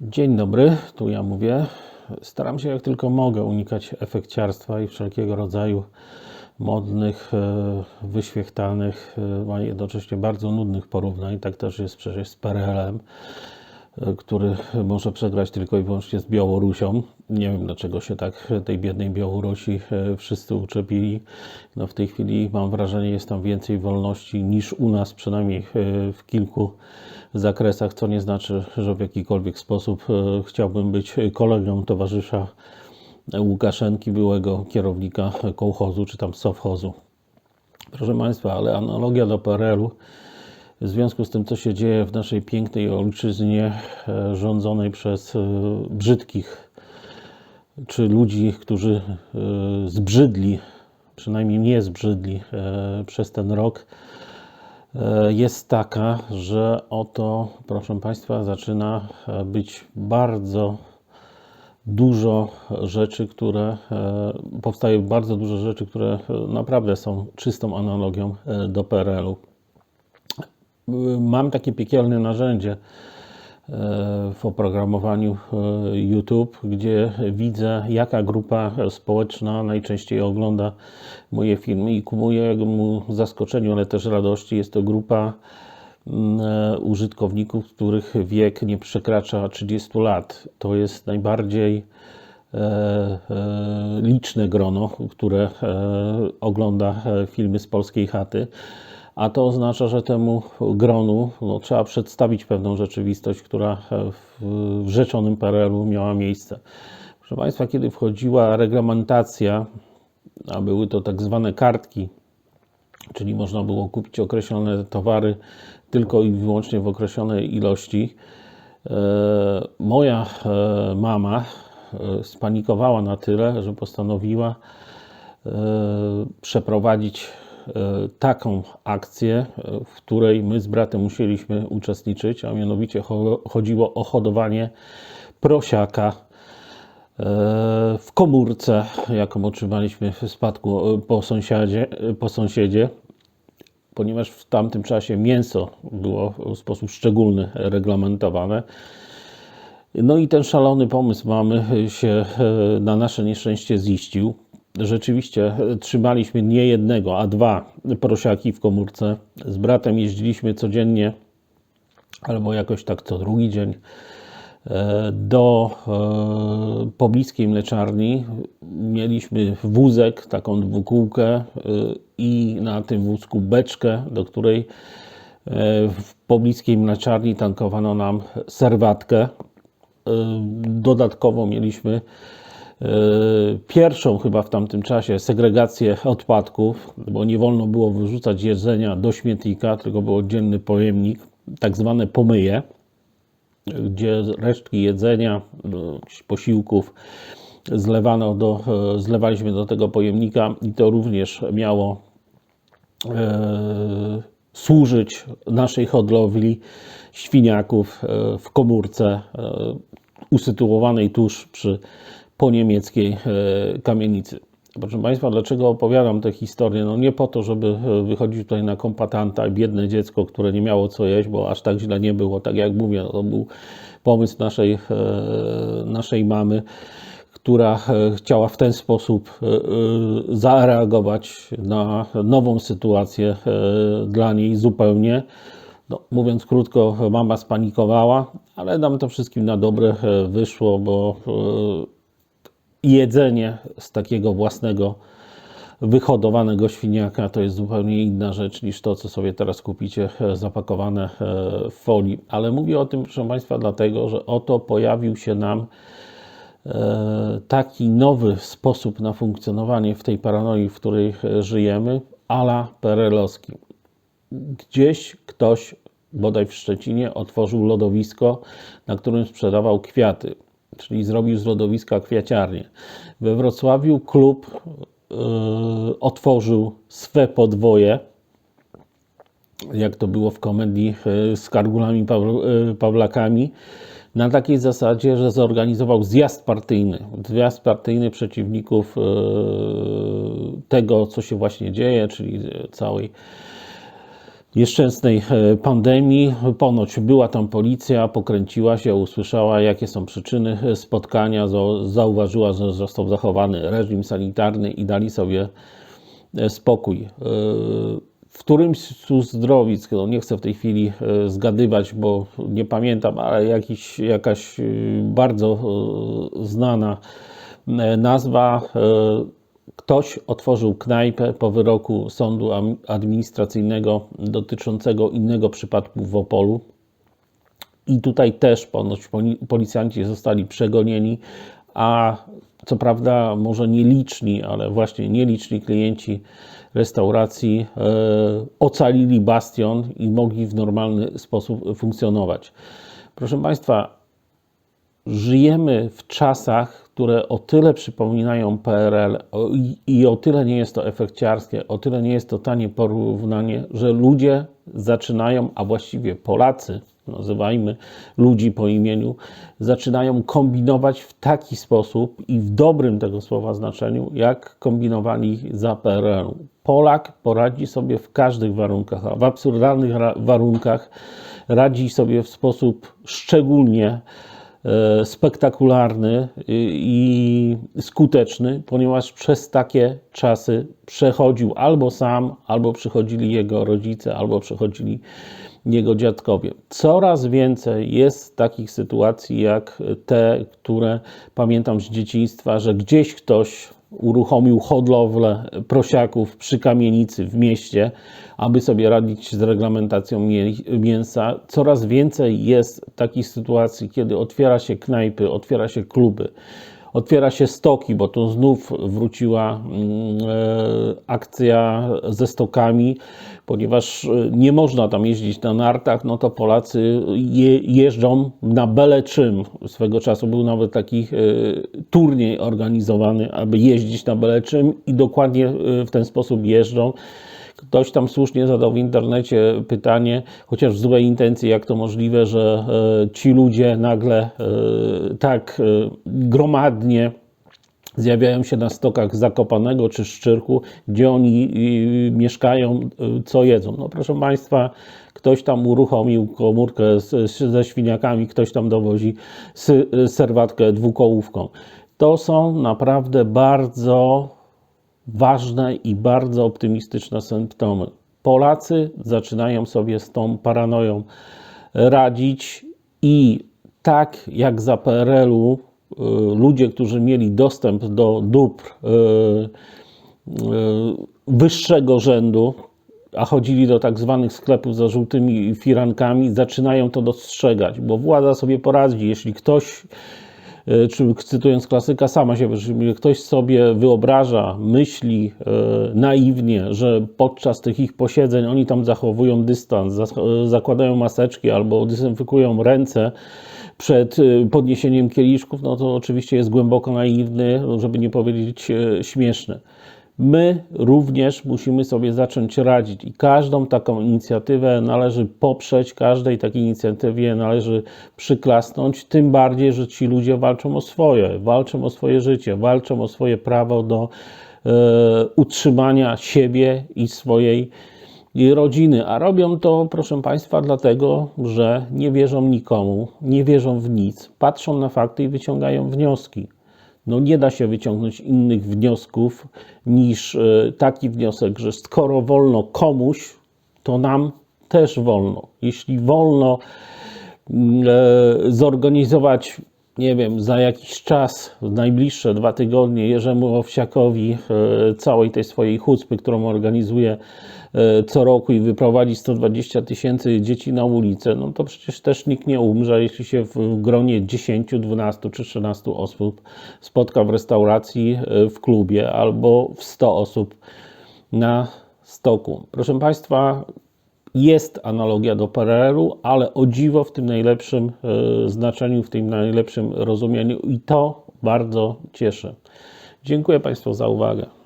Dzień dobry, tu ja mówię. Staram się jak tylko mogę unikać efekciarstwa i wszelkiego rodzaju modnych, e, wyświechtanych, e, a jednocześnie bardzo nudnych porównań. Tak też jest przecież z PRL-em, który może przegrać tylko i wyłącznie z Białorusią. Nie wiem dlaczego się tak tej biednej Białorusi e, wszyscy uczepili. No w tej chwili mam wrażenie, jest tam więcej wolności niż u nas, przynajmniej e, w kilku zakresach, co nie znaczy, że w jakikolwiek sposób e, chciałbym być kolegą towarzysza Łukaszenki, byłego kierownika kołchozu czy tam sowchozu. Proszę Państwa, ale analogia do PRL-u w związku z tym, co się dzieje w naszej pięknej ojczyźnie e, rządzonej przez e, brzydkich czy ludzi, którzy e, zbrzydli, przynajmniej nie zbrzydli przez ten rok, jest taka, że oto, proszę Państwa, zaczyna być bardzo dużo rzeczy, które powstaje bardzo dużo rzeczy, które naprawdę są czystą analogią do PRL-u. Mam takie piekielne narzędzie e, w oprogramowaniu e, YouTube, gdzie widzę, jaka grupa społeczna najczęściej ogląda moje filmy i ku mojemu zaskoczeniu, ale też radości jest to grupa mm, e, użytkowników, których wiek nie przekracza 30 lat. To jest najbardziej liczne grono, które ogląda filmy z polskiej chaty. A to oznacza, że temu gronu no, trzeba przedstawić pewną rzeczywistość, która e, w, rzeczonym PRL-u miała miejsce. Proszę Państwa, kiedy wchodziła reglamentacja, a były to tak zwane kartki, czyli można było kupić określone towary tylko i wyłącznie w określonej ilości. E, Moja e, mama spanikowała na tyle, że postanowiła przeprowadzić taką akcję, e, w której my z bratem musieliśmy uczestniczyć, a mianowicie cho- chodziło o hodowanie prosiaka e, w komórce, jaką otrzymaliśmy w spadku e, po sąsiadzie, po sąsiedzie, ponieważ w tamtym czasie mięso było w sposób szczególny reglamentowane. No i ten szalony pomysł mamy się e, na nasze nieszczęście ziścił. Rzeczywiście e, trzymaliśmy nie jednego, a dwa prosiaki w komórce. Z bratem jeździliśmy codziennie, albo jakoś tak co drugi dzień e, do e, pobliskiej mleczarni. Mieliśmy wózek, taką dwukółkę i na tym wózku beczkę, do której w pobliskiej mleczarni tankowano nam serwatkę. Dodatkowo mieliśmy pierwszą chyba w tamtym czasie segregację odpadków, bo nie wolno było wyrzucać jedzenia do śmietnika, tylko był oddzielny pojemnik, tak zwane pomyje gdzie resztki jedzenia, no, posiłków zlewano do, e, zlewaliśmy do tego pojemnika i to również miało e, służyć naszej hodowli świniaków e, w komórce e, usytuowanej tuż przy poniemieckiej e, kamienicy. Proszę Państwa, dlaczego opowiadam tę historię? No nie po to, żeby e, wychodzić tutaj na kompatanta biedne dziecko, które nie miało co jeść, bo aż tak źle nie było. Tak jak mówię, to był pomysł naszej, e, naszej mamy, która chciała w ten sposób zareagować na nową sytuację dla niej zupełnie. No, mówiąc krótko, mama spanikowała, ale nam to wszystkim na dobre wyszło, bo jedzenie z takiego własnego wyhodowanego świniaka to jest zupełnie inna rzecz niż to, co sobie teraz kupicie e, zapakowane e, w folii. Ale mówię o tym, proszę Państwa, dlatego, że oto pojawił się nam e, taki nowy sposób na funkcjonowanie w tej paranoi, w której żyjemy, ala perelowski. Gdzieś ktoś, bodaj w Szczecinie, otworzył lodowisko, na którym sprzedawał kwiaty, czyli zrobił z lodowiska kwiaciarnię. We Wrocławiu klub e, otworzył swe podwoje, jak to było w komedii e, z Kargulami e, Pawlakami, na takiej zasadzie, że zorganizował zjazd partyjny. Zjazd partyjny przeciwników e, tego, co się właśnie dzieje, czyli całej nieszczęsnej e, pandemii. Ponoć była tam policja, pokręciła się, usłyszała, jakie są przyczyny e, spotkania, zauważyła, że został zachowany reżim sanitarny i dali sobie e, spokój. W którymś z uzdrowisk, no nie chcę w tej chwili zgadywać, bo nie pamiętam, ale jakiś, jakaś bardzo znana nazwa, Ktoś otworzył knajpę po wyroku sądu administracyjnego dotyczącego innego przypadku w Opolu. I tutaj też ponoć poli- policjanci zostali przegonieni, a co prawda może nieliczni, ale właśnie nieliczni klienci restauracji e, ocalili bastion i mogli w normalny sposób funkcjonować. Proszę Państwa, żyjemy w czasach, które o tyle przypominają PRL i, o tyle nie jest to efekciarskie, o tyle nie jest to tanie porównanie, że ludzie zaczynają, a właściwie Polacy, nazywajmy ludzi po imieniu, zaczynają kombinować w taki sposób i w dobrym tego słowa znaczeniu, jak kombinowali za PRL-u. Polak poradzi sobie w każdych warunkach, a w absurdalnych warunkach radzi sobie w sposób szczególnie spektakularny i i skuteczny, ponieważ przez takie czasy przechodził albo sam, albo przychodzili jego rodzice, albo przychodzili jego dziadkowie. Coraz więcej jest takich sytuacji, jak te, które pamiętam z dzieciństwa, że gdzieś ktoś uruchomił hodowlę prosiaków przy kamienicy w mieście, aby sobie radzić z reglamentacją mię- mięsa. Coraz więcej jest takich sytuacji, kiedy otwiera się knajpy, otwiera się kluby, otwiera się stoki, bo tu znów wróciła mm, e, akcja ze stokami, ponieważ e, nie można tam jeździć na nartach, no to Polacy je, jeżdżą na byle czym. Swego czasu był nawet taki e, turniej organizowany, aby jeździć na byle czym i dokładnie w ten sposób jeżdżą. Ktoś tam słusznie zadał w internecie pytanie, chociaż w złej intencji, jak to możliwe, że e, ci ludzie nagle e, tak e, gromadnie zjawiają się na stokach Zakopanego czy Szczyrku, gdzie oni mieszkają, co jedzą. No proszę Państwa, ktoś tam uruchomił komórkę ze świniakami, ktoś tam dowozi serwatkę dwukołówką. To są naprawdę bardzo ważne i bardzo optymistyczne symptomy. Polacy zaczynają sobie z tą paranoją radzić i tak jak za PRL-u y, ludzie, którzy mieli dostęp do dóbr y, y, wyższego rzędu, a chodzili do tak zwanych sklepów za żółtymi firankami, zaczynają to dostrzegać, bo władza sobie poradzi, jeśli ktoś czy cytując klasyka, sama się wyszymuje, ktoś sobie wyobraża, myśli e, naiwnie, że podczas tych ich posiedzeń oni tam zachowują dystans, e, zakładają maseczki albo dezynfekują ręce przed e, podniesieniem kieliszków, no to oczywiście jest głęboko naiwny, żeby nie powiedzieć e, śmieszny. My również musimy sobie zacząć radzić i każdą taką inicjatywę należy poprzeć, każdej takiej inicjatywie należy przyklasnąć, tym bardziej, że ci ludzie walczą o swoje, walczą o swoje życie, walczą o swoje prawo do e, utrzymania siebie i swojej i rodziny, a robią to, proszę Państwa, dlatego, że nie wierzą nikomu, nie wierzą w nic, patrzą na fakty i wyciągają wnioski. No nie da się wyciągnąć innych wniosków niż e, taki wniosek, że skoro wolno komuś, to nam też wolno. Jeśli wolno mm, e, zorganizować, nie wiem, za jakiś czas, w najbliższe dwa tygodnie, Jerzemu Owsiakowi e, całej tej swojej chucpy, którą organizuje e, co roku i wyprowadzi 120 tysięcy dzieci na ulicę, no to przecież też nikt nie umrze, jeśli się w gronie 10, 12 czy 13 osób spotka w restauracji, e, w klubie albo w 100 osób na stoku. Proszę Państwa, jest analogia do PRL-u, ale o dziwo w tym najlepszym e, znaczeniu, w tym najlepszym rozumieniu i to bardzo cieszy. Dziękuję Państwu za uwagę.